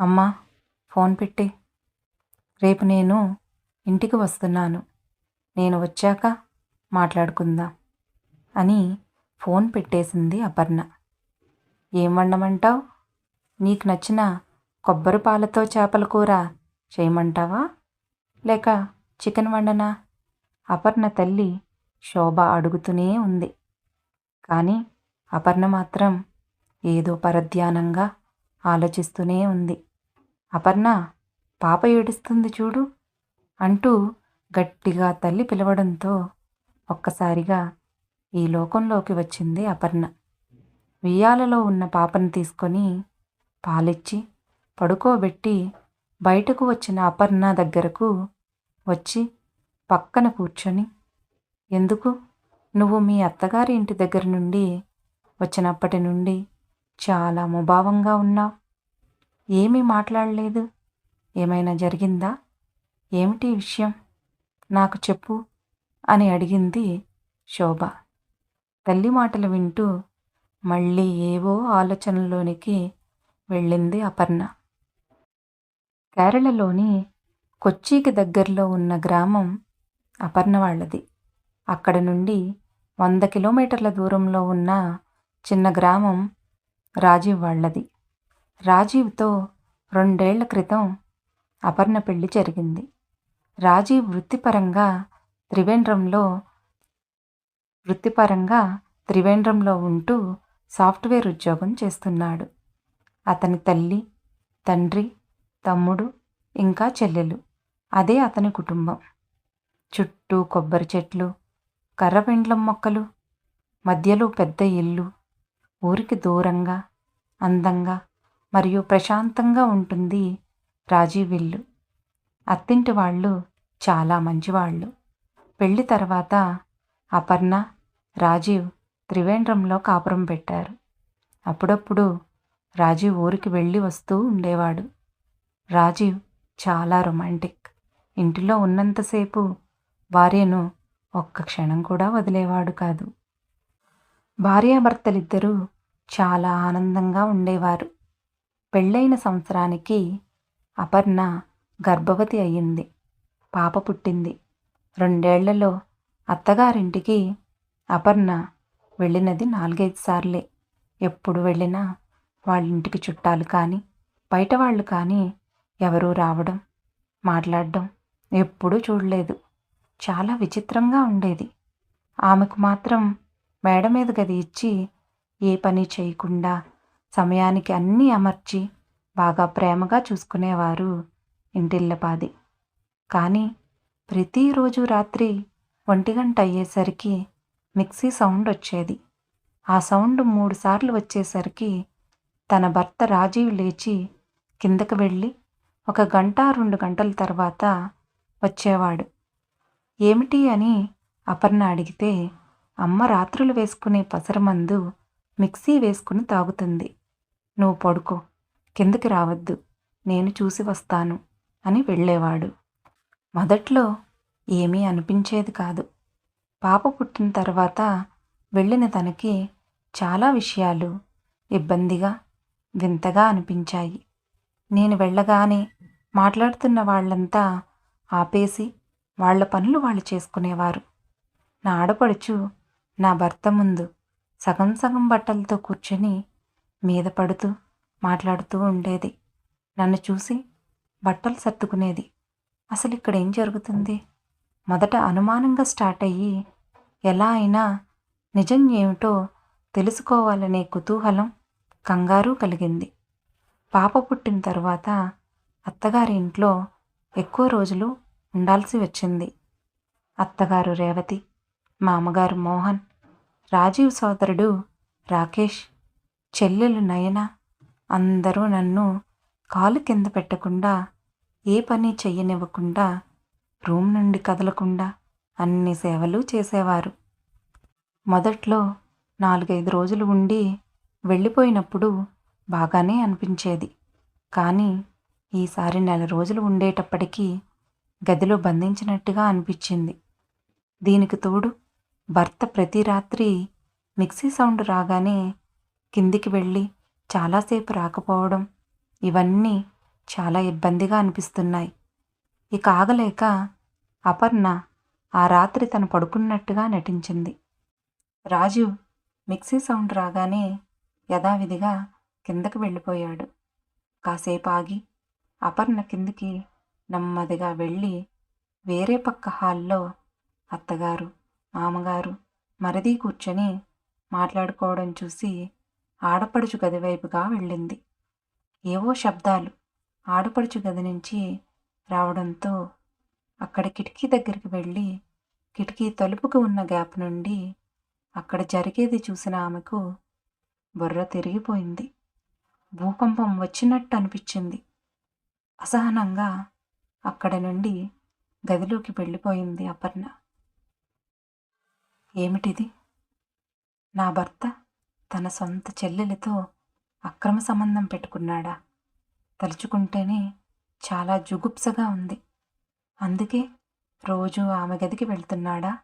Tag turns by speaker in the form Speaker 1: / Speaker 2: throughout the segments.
Speaker 1: అమ్మా ఫోన్ పెట్టి. రేపు నేను ఇంటికి వస్తున్నాను. నేను వచ్చాక మాట్లాడుకుందాం అని ఫోన్ పెట్టేసింది అపర్ణ. ఏం వండమంటావు? నీకు నచ్చిన కొబ్బరి పాలతో చేపల కూర చేయమంటావా? లేక చికెన్ వండనా? అపర్ణ తల్లి శోభ అడుగుతూనే ఉంది. కానీ అపర్ణ మాత్రం ఏదో పరధ్యానంగా ఆలోచిస్తూనే ఉంది. అపర్ణ పాప ఏడుస్తుంది చూడు అంటూ గట్టిగా తల్లి పిలవడంతో ఒక్కసారిగా ఈ లోకంలోకి వచ్చింది అపర్ణ. వియ్యాలలో ఉన్న పాపను తీసుకొని పాలిచ్చి పడుకోబెట్టి బయటకు వచ్చిన అపర్ణ దగ్గరకు వచ్చి పక్కన కూర్చొని ఎందుకు? నువ్వు మీ అత్తగారి ఇంటి దగ్గర నుండి వచ్చినప్పటి నుండి చాలా ముభావంగా ఉన్నావు. ఏమీ మాట్లాడలేదు. ఏమైనా జరిగిందా? ఏమిటి విషయం? నాకు చెప్పు అని అడిగింది శోభ. తల్లి మాటలు వింటూ మళ్ళీ ఏవో ఆలోచనలోనికి వెళ్ళింది అపర్ణ. కేరళలోని కొచ్చికి దగ్గరలో ఉన్న గ్రామం అపర్ణ వాళ్ళది. అక్కడ నుండి వంద కిలోమీటర్ల దూరంలో ఉన్న చిన్న గ్రామం రాజీవ్ వాళ్ళది. రాజీవ్తో రెండేళ్ళ క్రితం అపర్ణ పెళ్ళి జరిగింది. రాజీవ్ వృత్తిపరంగా త్రివేంద్రంలో వృత్తిపరంగా త్రివేంద్రంలో ఉంటూ సాఫ్ట్వేర్ ఉద్యోగం చేస్తున్నాడు. అతని తల్లి తండ్రి తమ్ముడు ఇంకా చెల్లెలు. అదే అతని కుటుంబం. చుట్టూ కొబ్బరి చెట్లు కర్రపెండ్లం మొక్కలు మధ్యలో పెద్ద ఇల్లు ఊరికి దూరంగా అందంగా మరియు ప్రశాంతంగా ఉంటుంది రాజీవిల్లు అత్తింటి వాళ్ళు చాలా మంచివాళ్ళు. పెళ్ళి తర్వాత అపర్ణ రాజీవ్ త్రివేంద్రంలో కాపురం పెట్టారు. అప్పుడప్పుడు రాజీవ్ ఊరికి వెళ్ళి వస్తూ ఉండేవాడు. రాజీవ్ చాలా రొమాంటిక్. ఇంటిలో ఉన్నంతసేపు భార్యను ఒక్క క్షణం కూడా వదిలేవాడు కాదు. భార్యాభర్తలిద్దరూ చాలా ఆనందంగా ఉండేవారు. పెళ్ళైన సంవత్సరానికి అపర్ణ గర్భవతి అయ్యింది. పాప పుట్టింది. రెండేళ్ళలో అత్తగారింటికి అపర్ణ వెళ్ళినది నాలుగైదు సార్లే. ఎప్పుడు వెళ్ళినా వాళ్ళ ఇంటికి చుట్టాలు కానీ బయట వాళ్ళు కానీ ఎవరూ రావడం మాట్లాడడం ఎప్పుడూ చూడలేదు. చాలా విచిత్రంగా ఉండేది. ఆమెకు మాత్రం మేడ మీద గది ఇచ్చి ఏ పని చేయకుండా సమయానికి అన్నీ అమర్చి బాగా ప్రేమగా చూసుకునేవారు ఇంటిల్లపాది. కానీ ప్రతిరోజు రాత్రి ఒంటి గంట అయ్యేసరికి మిక్సీ సౌండ్ వచ్చేది. ఆ సౌండ్ మూడు సార్లు వచ్చేసరికి తన భర్త రాజీవ్ లేచి కిందకు వెళ్ళి ఒక గంట రెండు గంటల తర్వాత వచ్చేవాడు. ఏమిటి అని అపర్ణ అడిగితే అమ్మ రాత్రులు వేసుకునే పసరమందు మిక్సీ వేసుకుని తాగుతుంది. నువ్వు పడుకో. కిందకి రావద్దు. నేను చూసి వస్తాను అని వెళ్ళేవాడు. మొదట్లో ఏమీ అనిపించేది కాదు. పాప పుట్టిన తర్వాత వెళ్ళిన తనకి చాలా విషయాలు ఇబ్బందిగా వింతగా అనిపించాయి. నేను వెళ్ళగానే మాట్లాడుతున్న వాళ్ళంతా ఆపేసి వాళ్ళ పనులు వాళ్ళు చేసుకునేవారు. నా ఆడపడుచు నా భర్త ముందు సగం సగం బట్టలతో కూర్చొని మీద పడుతూ మాట్లాడుతూ ఉండేది. నన్ను చూసి బట్టలు సర్దుకునేది. అసలు ఇక్కడ ఏం జరుగుతుంది? మొదట అనుమానంగా స్టార్ట్ అయ్యి ఎలా అయినా నిజం ఏమిటో తెలుసుకోవాలనే కుతూహలం కంగారు కలిగింది. పాప పుట్టిన తర్వాత అత్తగారి ఇంట్లో ఎక్కువ రోజులు ఉండాల్సి వచ్చింది. అత్తగారు రేవతి మామగారు మోహన్ రాజీవ్ సోదరుడు రాకేష్ చెల్లెలు నయన అందరూ నన్ను కాలు కింద పెట్టకుండా ఏ పని చెయ్యనివ్వకుండా రూమ్ నుండి కదలకుండా అన్ని సేవలు చేసేవారు. మొదట్లో నాలుగైదు రోజులు ఉండి వెళ్ళిపోయినప్పుడు బాగానే అనిపించేది. కానీ ఈసారి నెల రోజులు ఉండేటప్పటికీ గదిలో బంధించినట్టుగా అనిపించింది. దీనికి తోడు భర్త ప్రతి రాత్రి మిక్సీ సౌండ్ రాగానే కిందికి వెళ్ళి చాలాసేపు రాకపోవడం ఇవన్నీ చాలా ఇబ్బందిగా అనిపిస్తున్నాయి. ఇక ఆగలేక అపర్ణ ఆ రాత్రి తను పడుకున్నట్టుగా నటించింది. రాజు మిక్సీ సౌండ్ రాగానే యథావిధిగా కిందకి వెళ్ళిపోయాడు. కాసేపు ఆగి అపర్ణ కిందికి నెమ్మదిగా వెళ్ళి వేరే పక్క హాల్లో అత్తగారు మామగారు మరిది కూర్చొని మాట్లాడుకోవడం చూసి ఆడపడుచు గది వైపుగా వెళ్ళింది. ఏవో శబ్దాలు ఆడపడుచు గది నుంచి రావడంతో అక్కడ కిటికీ దగ్గరికి వెళ్ళి కిటికీ తలుపుకు ఉన్న గ్యాప్ నుండి అక్కడ జరిగేది చూసిన ఆమెకు బుర్ర తిరిగిపోయింది. భూకంపం వచ్చినట్టు అనిపించింది. అసహనంగా అక్కడ నుండి గదిలోకి వెళ్ళిపోయింది అపర్ణ. ఏమిటిది? నా భర్త? తన సొంత చెల్లెలితో అక్రమ సంబంధం పెట్టుకున్నాడా? తలుచుకుంటేనే చాలా జుగుప్సగా ఉంది. అందుకే రోజు ఆమె గదికి వెళ్తున్నాడా?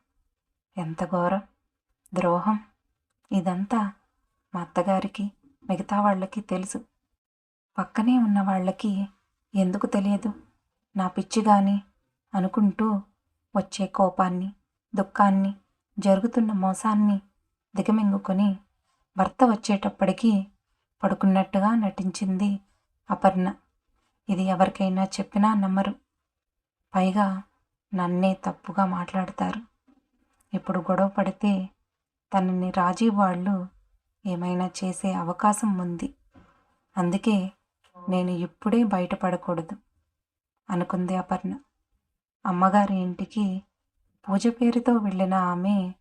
Speaker 1: ఎంత ఘోరం. ద్రోహం. ఇదంతా మా అత్తగారికి మిగతా వాళ్ళకి తెలుసు. పక్కనే ఉన్న వాళ్ళకి ఎందుకు తెలియదు? నా పిచ్చి గాని అనుకుంటూ వచ్చే కోపాన్ని దుఃఖాన్ని జరుగుతున్న మోసాన్ని దిగమింగుకొని భర్త వచ్చేటప్పటికీ పడుకున్నట్టుగా నటించింది అపర్ణ. ఇది ఎవరికైనా చెప్పినా నమ్మరు. పైగా నన్నే తప్పుగా మాట్లాడతారు. ఇప్పుడు గొడవ పడితే తనని రాజీవ్ వాళ్ళు ఏమైనా చేసే అవకాశం ఉంది. అందుకే నేను ఇప్పుడే బయటపడకూడదు అనుకుంది అపర్ణ. అమ్మగారి ఇంటికి పూజ పేరుతో వెళ్ళిన ఆమె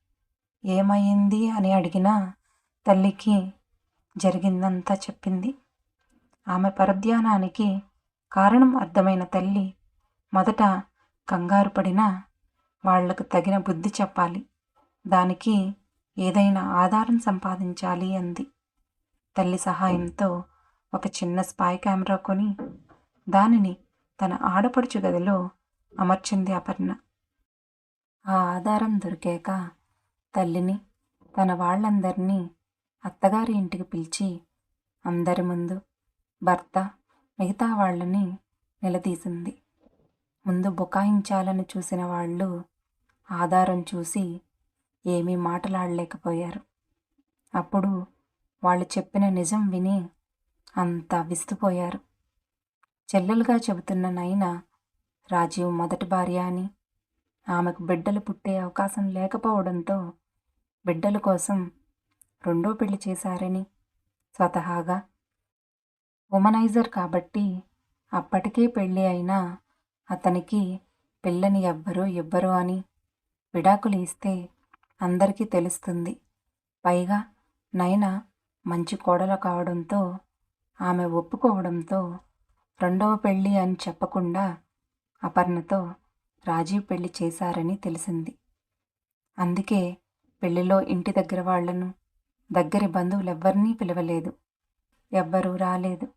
Speaker 1: ఏమైంది అని అడిగినా తల్లికి జరిగిందంతా చెప్పింది. ఆమె పరధ్యానానికి కారణం అర్థమైన తల్లి మొదట కంగారు పడినా వాళ్ళకు తగిన బుద్ధి చెప్పాలి. దానికి ఏదైనా ఆధారం సంపాదించాలి అంది. తల్లి సహాయంతో ఒక చిన్న స్పాయ్ కెమెరా కొని దానిని తన ఆడపడుచు గదిలో అమర్చింది అపర్ణ. ఆ ఆధారం దొరికాక తల్లిని తన వాళ్ళందరినీ అత్తగారి ఇంటికి పిలిచి అందరి ముందు భర్త మిగతా వాళ్ళని నిలదీసింది. ముందు బుకాయించాలని చూసిన వాళ్ళు ఆధారం చూసి ఏమీ మాటలాడలేకపోయారు. అప్పుడు వాళ్ళు చెప్పిన నిజం విని అంతా విస్తుపోయారు. చెల్లెలుగా చెబుతున్న నైన రాజీవ్ మొదటి భార్య అని ఆమెకు బిడ్డలు పుట్టే అవకాశం లేకపోవడంతో బిడ్డల కోసం రెండో పెళ్ళి చేశారని. స్వతహాగా ఉమనైజర్ కాబట్టి అప్పటికే పెళ్ళి అయినా అతనికి పిల్లని ఎవ్వరూ ఇవ్వరు అని విడాకులు ఇస్తే అందరికీ తెలుస్తుంది. పైగా నైనా మంచి కోడలు కావడంతో ఆమె ఒప్పుకోవడంతో రెండవ పెళ్ళి అని చెప్పకుండా అపర్ణతో రాజీవ్ పెళ్ళి చేశారని తెలిసింది. అందుకే పెళ్ళిలో ఇంటి దగ్గర వాళ్ళను దగ్గరి బంధువులెవ్వరినీ పిలవలేదు. ఎవ్వరూ రాలేదు.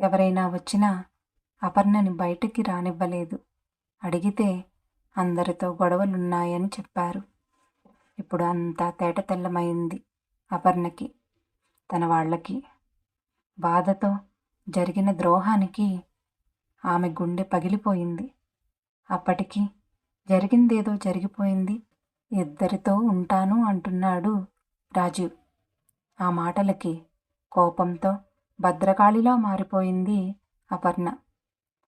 Speaker 1: ఎవరైనా వచ్చినా అపర్ణని బయటికి రానివ్వలేదు. అడిగితే అందరితో గొడవలున్నాయని చెప్పారు. ఇప్పుడు అంతా తేట తెల్లమైంది అపర్ణకి తన వాళ్ళకి. బాధతో జరిగిన ద్రోహానికి ఆమె గుండె పగిలిపోయింది. అప్పటికి జరిగిందేదో జరిగిపోయింది. ఇద్దరితో ఉంటాను అంటున్నాడు రాజీవ్ ఆ మాటలకి కోపంతో భద్రకాళిలా మారిపోయింది అపర్ణ.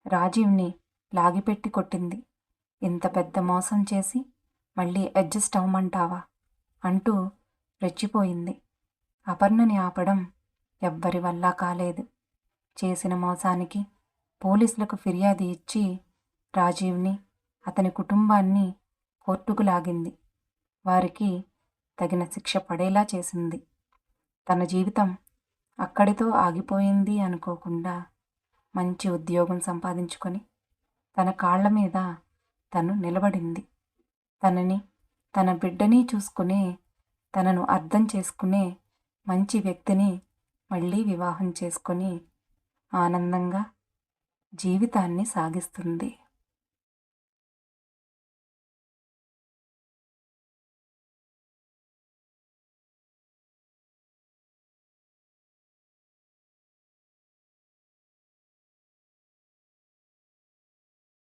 Speaker 1: రాజీవ్ని లాగిపెట్టి కొట్టింది. ఇంత పెద్ద మోసం చేసి మళ్ళీ అడ్జస్ట్ అవ్వమంటావా? అంటూ రెచ్చిపోయింది. అపర్ణని ఆపడం ఎవ్వరి వల్ల కాలేదు. చేసిన మోసానికి పోలీసులకు ఫిర్యాదు ఇచ్చి రాజీవ్ని అతని కుటుంబాన్ని కోర్టుకు లాగింది. వారికి తగిన శిక్ష పడేలా చేసింది. తన జీవితం అక్కడితో ఆగిపోయింది అనుకోకుండా మంచి ఉద్యోగం సంపాదించుకొని తన కాళ్ళ మీద తను నిలబడింది. తనని తన బిడ్డని చూసుకునే తనను అర్థం చేసుకునే మంచి వ్యక్తిని మళ్ళీ వివాహం చేసుకొని ఆనందంగా జీవితాన్ని సాగిస్తుంది.